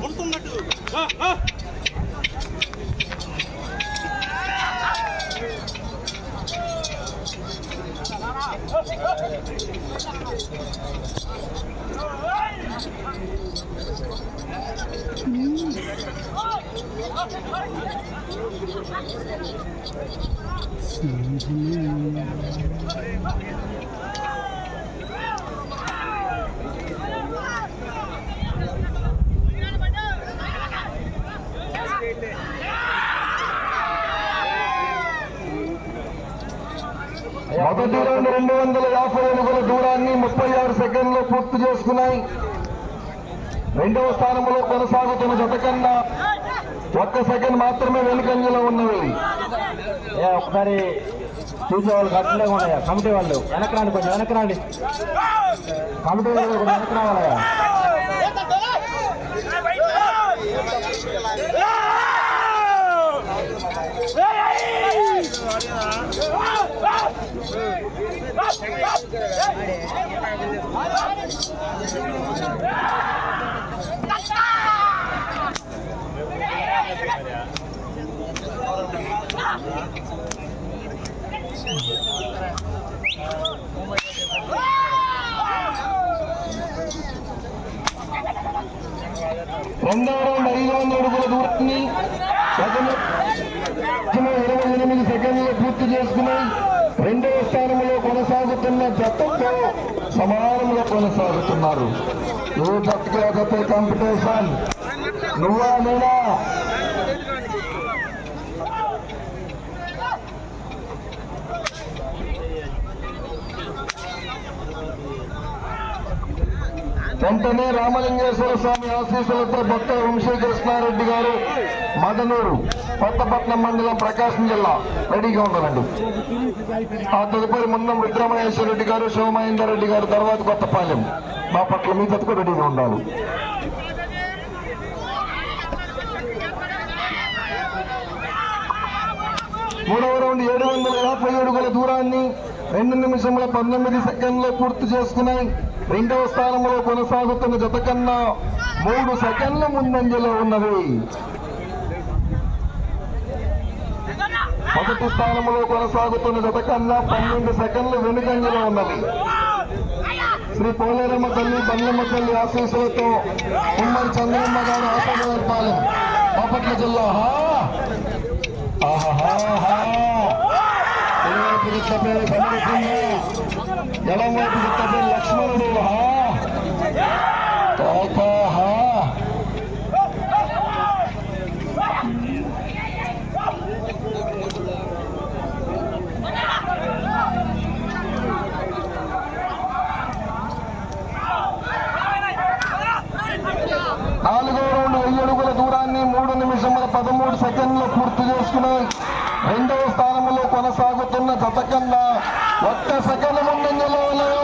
కొడుతున్నట్టు Mm-hmm. మొదటి round రెండు వందల యాభై అడుగుల దూరాన్ని ముప్పై ఆరు సెకండ్లు పూర్తి చేసుకున్నాయి. రెండవ స్థానంలో కొనసాగుతున్న జత కన్నా ఒక్క సెకండ్ మాత్రమే వెనుకంజలో ఉన్నవి. ఏ ఒకసారి చూసే వాళ్ళు ఉన్నాయా కమిటీ వాళ్ళు. వెనకరాండి కొంచెం వెనకరాండి కమిటీ వాళ్ళు వెనక రావాలయా రెండవ రౌండ్ ఐదు వందల అడుగుల దూరాన్ని ఇరవై ఎనిమిది సెకండ్లు పూర్తి చేసుకున్నాయి. రెండవ స్థానంలో కొనసాగుతున్న జట్టుతో సమానంలో కొనసాగుతున్నారు. ఏ జతకి కాంపిటీషన్ నువ్వా నేనా? వెంటనే రామలింగేశ్వర స్వామి ఆశీస్సులతో భక్త వంశీకృష్ణారెడ్డి గారు మదనూరు కొత్తపట్నం మండలం ప్రకాశం జిల్లా రెడీగా ఉన్నారండి ఆ తదుపరి ముందం రుద్రమహేశ్వర రెడ్డి గారు శివమహేందర్ రెడ్డి గారు తర్వాత కొత్తపాలెం. మా పట్ల మీ జతకు రెడీగా ఉండాలి. మూడవ రౌండ్ ఏడు వందల యాభై అడుగుల దూరాన్ని రెండు నిమిషముల పంతొమ్మిది సెకండ్లు పూర్తి చేసుకున్నాయి. రెండవ స్థానంలో కొనసాగుతున్న జత కన్నా మూడు సెకండ్ల ముందంజలో ఉన్నవి మొదటి స్థానంలో కొనసాగుతున్న జత కన్నా పన్నెండు సెకండ్లు వెనుకంజలో ఉన్నది. శ్రీ పోలేరమ్మ తల్లి బండ్లమ్మ తల్లి ఆశీస్సులతో ఉమ్మడి చంద్రమ్మ గారు ఆశీర్వాదపాలెం బాపట్ల జిల్లా. హా! ఆహాహా ఎడమవైపు గిట్టపేరు కనబడుతుందా ఎడమవైపు గిట్టపేరు లక్ష్మణుడు హా తాతాహా నాలుగో రౌండ్ వెయ్యి అడుగుల దూరాన్ని మూడు నిమిషముల పదమూడు సెకండ్లు పూర్తి చేసుకుని రెండవ స్థానంలో కొనసాగుతున్న జత కన్నా ఒక్క సెకండ్ ముందంజలో ఉన్నాయి.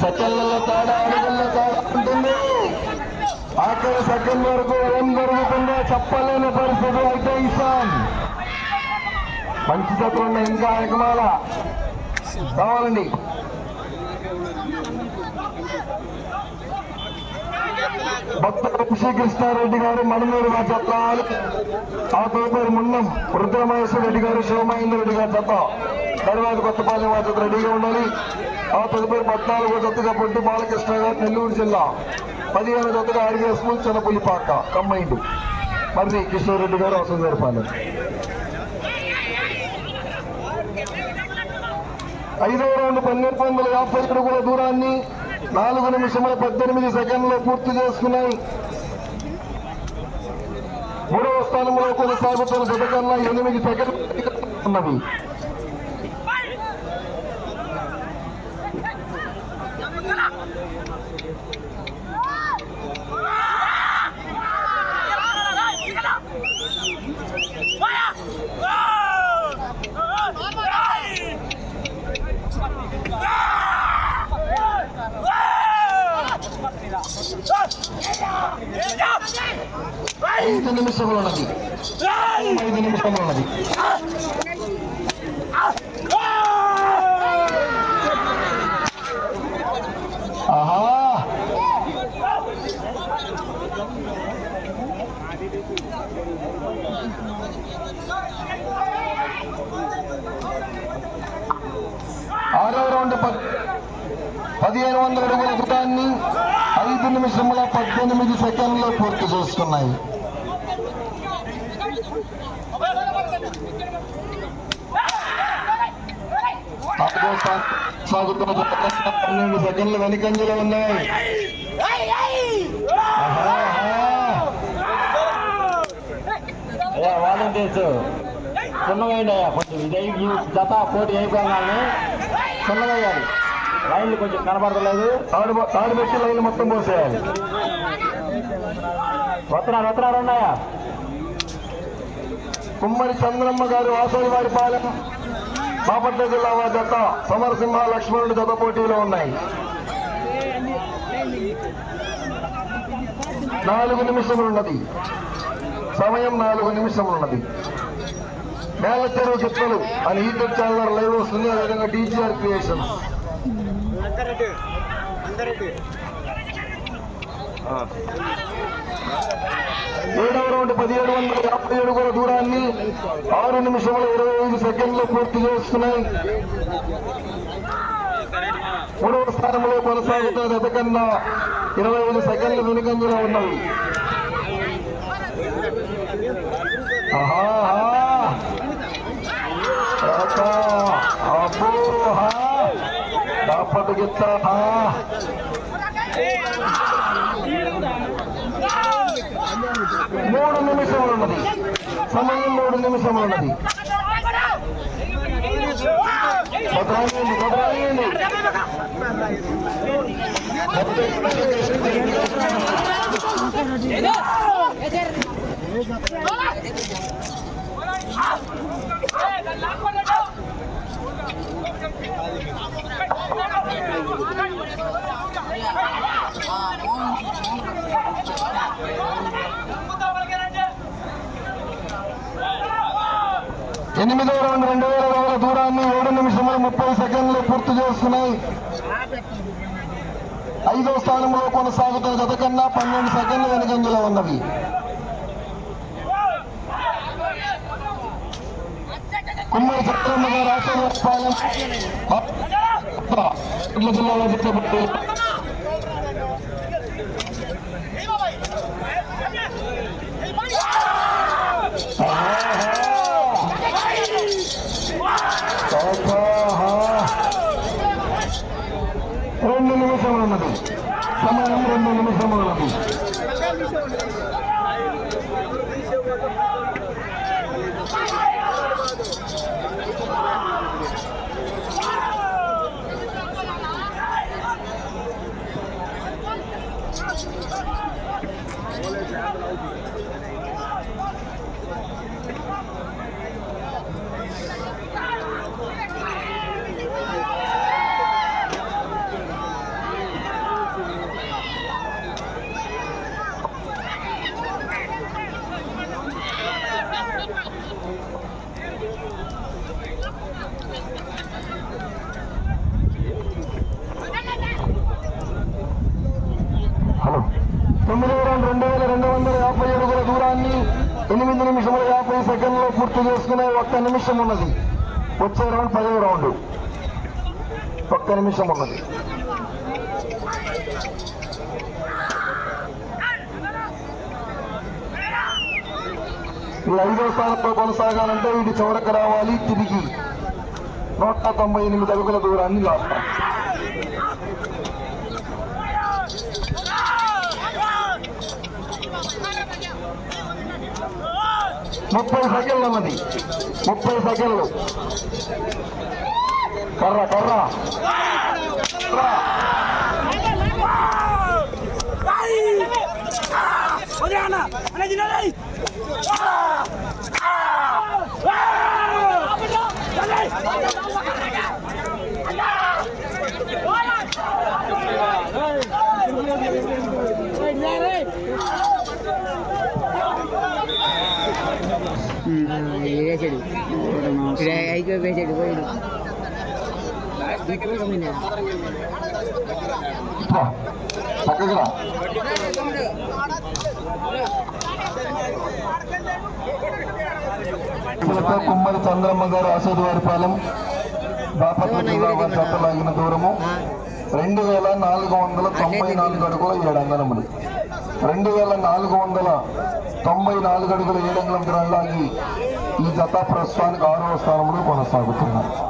సెకండ్లలో తేడా అడుగుల్లో తేడా ఉంటుంది. ఆఖరి సెకండ్ వరకు ఏం జరుగుతుందో చెప్పలేని పరిస్థితి అయితే ఇస్తాం మంచి జతలు ఇంకా ఎగమాల కావాలండి భక్త శ్రీకృష్ణారెడ్డి గారు మనమూరు గారు చెప్పాలి. ఆ తదుపరి మున్నం రుద్రమహేశ్వర రెడ్డి గారు శివమహేంద్ర రెడ్డి గారు జత తర్వాత కొత్తపాలెం వారి రెడీగా ఉండాలి. ఆ తదుపరి పద్నాలుగో జతగా పొట్టి బాలకృష్ణ గారు నెల్లూరు జిల్లా. పదిహేను జతగా ఆర్గే స్కూల్ చిన్నపుల్లిపాక కంబైండ్ మరి కిషోర్ రెడ్డి గారు అవసరం జరపాలి ఐదో రౌండ్ పన్నెండు వందల యాభై అడుగుల దూరాన్ని నాలుగు నిమిషముల పద్దెనిమిది సెకండ్లో పూర్తి చేసుకున్నాయి. మూడవ స్థానంలో కొనసాగుతున్న శతకన్నా ఎనిమిది సెకండ్లు ఉన్నవి. ఐదు నిమిషములు ఉన్నది. ఐదు నిమిషములు ఉన్నది. ఆహా! ఆరో రౌండ్ పదిహేను వందల రూపాయల కృతాన్ని ఐదు నిమిషముల పద్దెనిమిది సెకండ్లో పూర్తి చేసుకున్నాయి. సాగుతున్న పన్నెండు సెకండ్లు వెనుకంజలో ఉన్నాయి అయ్యా వాలంటీర్స్ సున్నవేయండి అయ్యా కొంచెం ఇది ఈ జత పోటీ అయిపోగానే చిన్నగయ్యాలి లైన్లు కొంచెం కనబడలేదు తాడు తాడు పెట్టి లైన్లు మొత్తం పోసేయాలి వస్తున్నారు వస్తున్నారు ఉన్నాయా కుమ్మరి చంద్రమ్మ గారు వాసవి వారి పాలెం బాపట్ల జిల్లా వారి జత సమరసింహ లక్ష్మణుడి జత పోటీలో ఉన్నాయి. నాలుగు నిమిషములున్నది. సమయం నాలుగు నిమిషములున్నది. నేల చెరువు చిత్రలు అని యూట్యూబ్ ఛానల్ లైవ్ వస్తుంది. అదేవిధంగా టీజీఆర్ క్రియేషన్స్. ఏడవ రౌండ్ పదిహేడు వందల యాభై అడుగుల దూరాన్ని ఆరు నిమిషముల ఇరవై ఐదు సెకండ్లు పూర్తి చేస్తున్నాయి మూడవ స్థానంలో కొనసాగుతున్న అతకన్నా ఇరవై ఐదు సెకండ్లు వెనుకంజలో ఉన్నాయి ఆహా, గిత్త, ఆహా. మూడు నిమిషములు ఉన్నది సమయం మూడు నిమిషములు ఉన్నది భద్రాయండి ఎనిమిదో రౌండ్ రెండు వేల అడుగుల దూరాన్ని ఏడు నిమిషముల ముప్పై సెకండ్లు పూర్తి చేస్తున్నాయి. ఐదో స్థానంలో కొనసాగుతున్న జత కన్నా పన్నెండు సెకండ్లు వెనుకంజలో ఉన్నవి. కుమ్మరి చక్రమ్మ గారు జిల్లాలో చెప్పబడి రెండు నిమిషములు ఉన్నది సమయం రెండు నిమిషములు ఉన్నది హలో తొమ్మిది వేల రెండు వేల రెండు వందల యాభై అడుగుల దూరాన్ని ఎనిమిది నిమిషముల యాభై సెకండ్లో పూర్తి చేసుకునే ఒక్క నిమిషం ఉన్నది. వచ్చే రౌండ్ పదవ రౌండ్. ఒక్క నిమిషం ఉన్నది. ఇది ఐదో స్థానంలో కొనసాగాలంటే ఇది చివరకు రావాలి. తిరిగి నూట తొంభై ఎనిమిది అడుగుల దూరాన్ని లాస్తాం ముప్పై సెకండ్లు ఉన్నది ముప్పై సెకండ్లు కర్ర కర్ర అన్న అన్న ఐదు వేసాడు పోయాడు పా, పక్కకి రా చిలక కుమ్మరి చంద్రమ్మ గారు అసోదు వారిపాలెం బాపట్ల జిల్లా వారి జత లాగిన దూరము రెండు వేల నాలుగు వందల తొంభై నాలుగు అడుగుల ఏడు అంగనములు రెండు వేల నాలుగు వందల తొంభై నాలుగు అడుగుల ఏడు అంగళం లాగి ఈ జత ప్రస్తుతానికి ఆరవ స్థానంలో కొనసాగుతున్నారు.